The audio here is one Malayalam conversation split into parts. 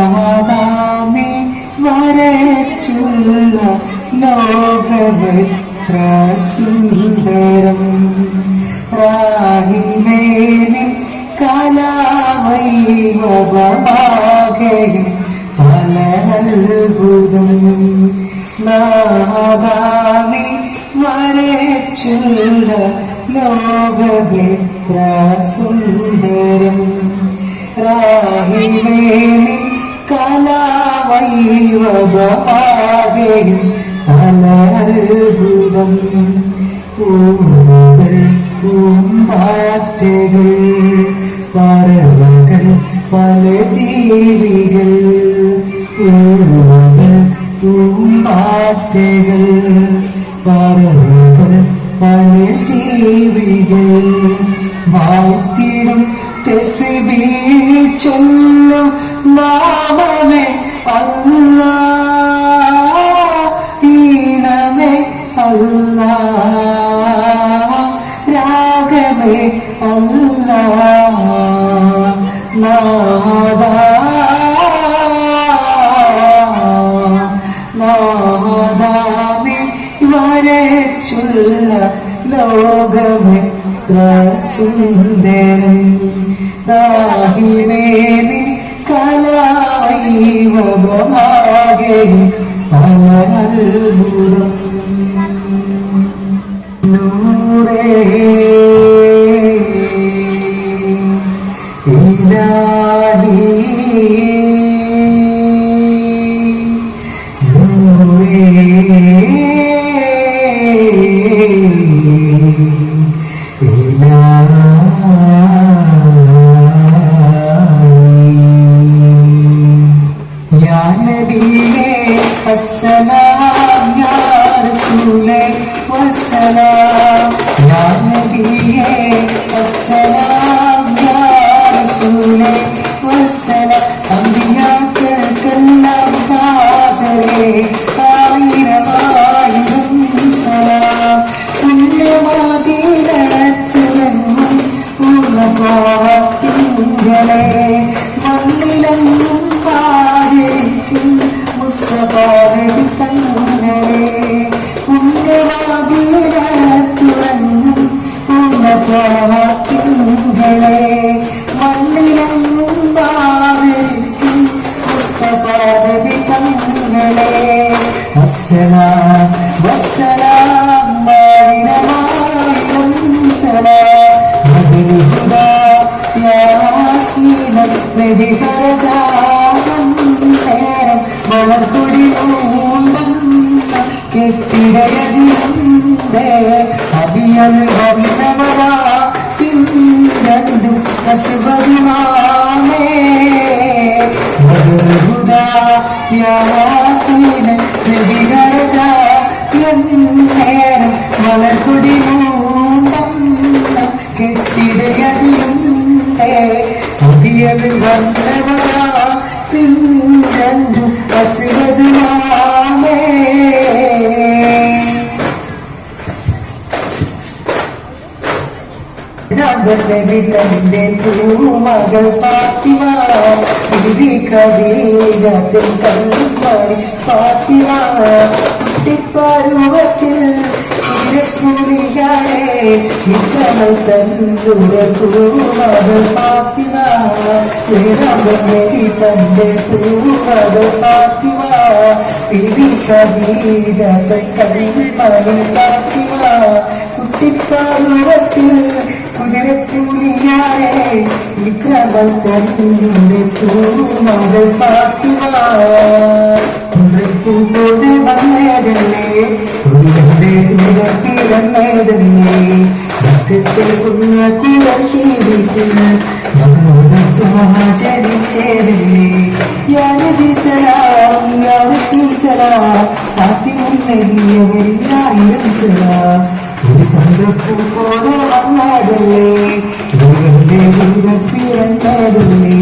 മാതാമേ വരച്ചുള്ള ലോകമെത്ര സുന്ദരം റാഹിമേനെ കലാവൈവമാകയും പല അത്ഭുതം. നാദാമി വരച്ചുള്ള ലോകമെത്ര സുന്ദരം റാഹിമേനി കലാവൈവമാകയും പല അത്ഭുതം പൂവുകൾ പൂമ്പാറ്റകൾ പറവകൾ പല ജീവികൾ. പൂവുകൾ പൂമ്പാറ്റകൾ. പറവകൾ പല ജീവികൾ വാഴ്ത്തിടും തെസ്ബീ ചൊല്ലും നാമമേ അല്ലാ ഈണമേ അല്ലാ രാഗമേ അല്ലാ നാദാ. വരച്ചുള്ള ലോകമെത്ര സുന്ദരം കലായി കലാവൈവമാകെ പല അത്ഭുതം. റസൂലേ വസ്സലാം യാ നബിയേ അസ്സലാം കെട്ടിടയതിലുണ്ട് അബിയൽ വന്നവരാ പിന്നണ്ടു എന്നേരം മലർക്കൊടി മൂണ്ടം കെട്ടിടയതിലുണ്ട് അബിയൽ വന്നവരാ പിന്നണ്ടു കസുബരുമാമേ തന്റെ പൂമകൾ ഫാത്തിമ ബിബി ഖദീജത്തിൽ കണ്ണുപാടി ഫാത്തിമ. കുട്ടിപ്പരുവത്തിൽ വിക്രമൽ തന്നുടെ പൂമകൾ ഫാത്തിമ നബി തന്റെ പൂമകൾ ഫാത്തിമ ബിബി ഖദീജത്തിൽ കണ്ണുപാടി ഫാത്തിമ കുട്ടിപ്പരുവത്തിൽ കുതിരപ്പൂലിയാരെ വിക്രമത്തരുടെ പൂമകൾ ഫാത്തിമ പൂക്കൂടെ വന്നതല്ലേ കുതിരന്റെ കുതിരപ്പിറന്നതല്ലേ ഭക്തത്തിൽ കുഞ്ഞ കുലശീലിക്കുന്ന മതോദത്വമാചരിച്ചതല്ലേ യാ നബി സലാം യാ റസൂൽ സലാം ഫാത്തിമുൻ നബിയവരിലായിരം സലാം ഒരു ചന്ദ്രപ്പൂ പോലെ വന്നതല്ലേ. ദൂരന്റെ ദൂരപ്പിറന്നതല്ലേ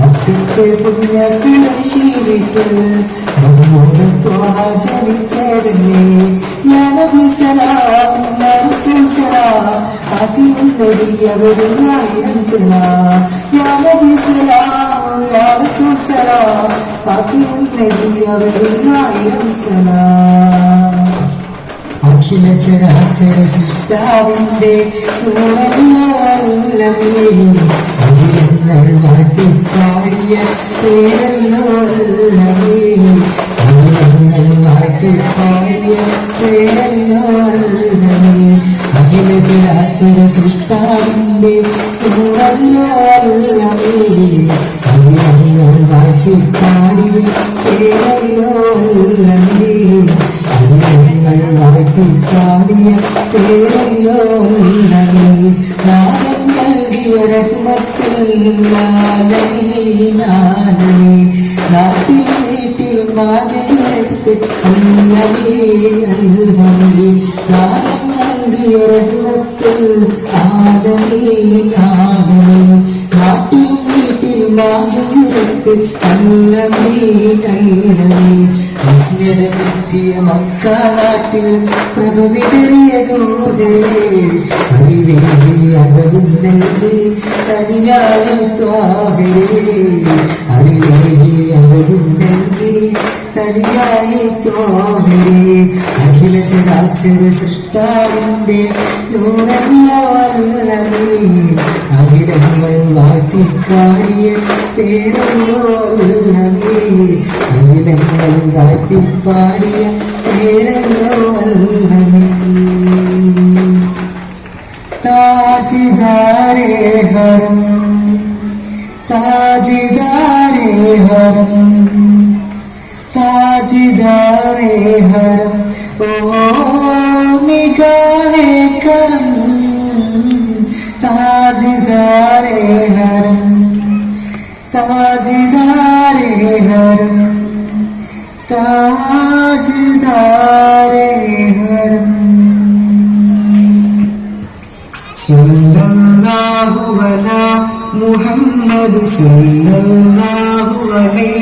ഭക്തത്തെ പുണ്യപ്പിഴശീലിട്ട് ബഹുമോദത്വാചരിച്ചതല്ലേ യാ നബി സലാം യാ റസൂൽ സലാം ഫാത്തിമുൻ നബിയവരിലായിരം സലാം അഖില ചരാചര സൃഷ്ടാവിന്റെ നൂറല്ലവേ അഖിലങ്ങൾ വാട്ടി പാടിയ പേരല്ലവേ അഖില ചരാചര സൃഷ്ടാവിന്റെ നൂറല്ലവേ അഖിലങ്ങൾ വാട്ടി പാടിയ പേരല്ലവേ ഞങ്ങൾ വായ്പിൽ പാടിയ പേരല്ലോ നബി നാദം നൽകിയ റഹ്മത്തുല്ലാലമീനാലമീ നാട്ടിൽ വീട്ടിൽ നാദം നൽകിയ റഹ്മത്തുൽ ആലമീൻ ആലമീൻ നാട്ടിൽ വീട്ടിൽ മാകെടുത്ത് അല്ലമീൻ അല്ലമീൻ അജ്ഞതമെത്തിയ മക്കാനാട്ടിൽ പ്രഭു വിതറിയ ദൂതരെ അറിവേലി അകലും നൽകി തനിയായ ത്വാഹരേ അറിവേലി അകലും നൽകി തനിയായ തോന്നി അഖില ചരാചര സൃഷ്ടാവിന്റെ നൂറല്ലവല്ലമേ അഖിലങ്ങൾ വാറ്റിപ്പാടിയ പേരല്ലോ അല്ലമേ അഖിലങ്ങൾ വാറ്റിപ്പാടിയ हरे हर ओ निगाहे करम ताजदारे हरम ताजदारे हरम ताजदारे हरम सल्लल्लाहु अला मुहम्मद सल्लल्लाहु अलैहि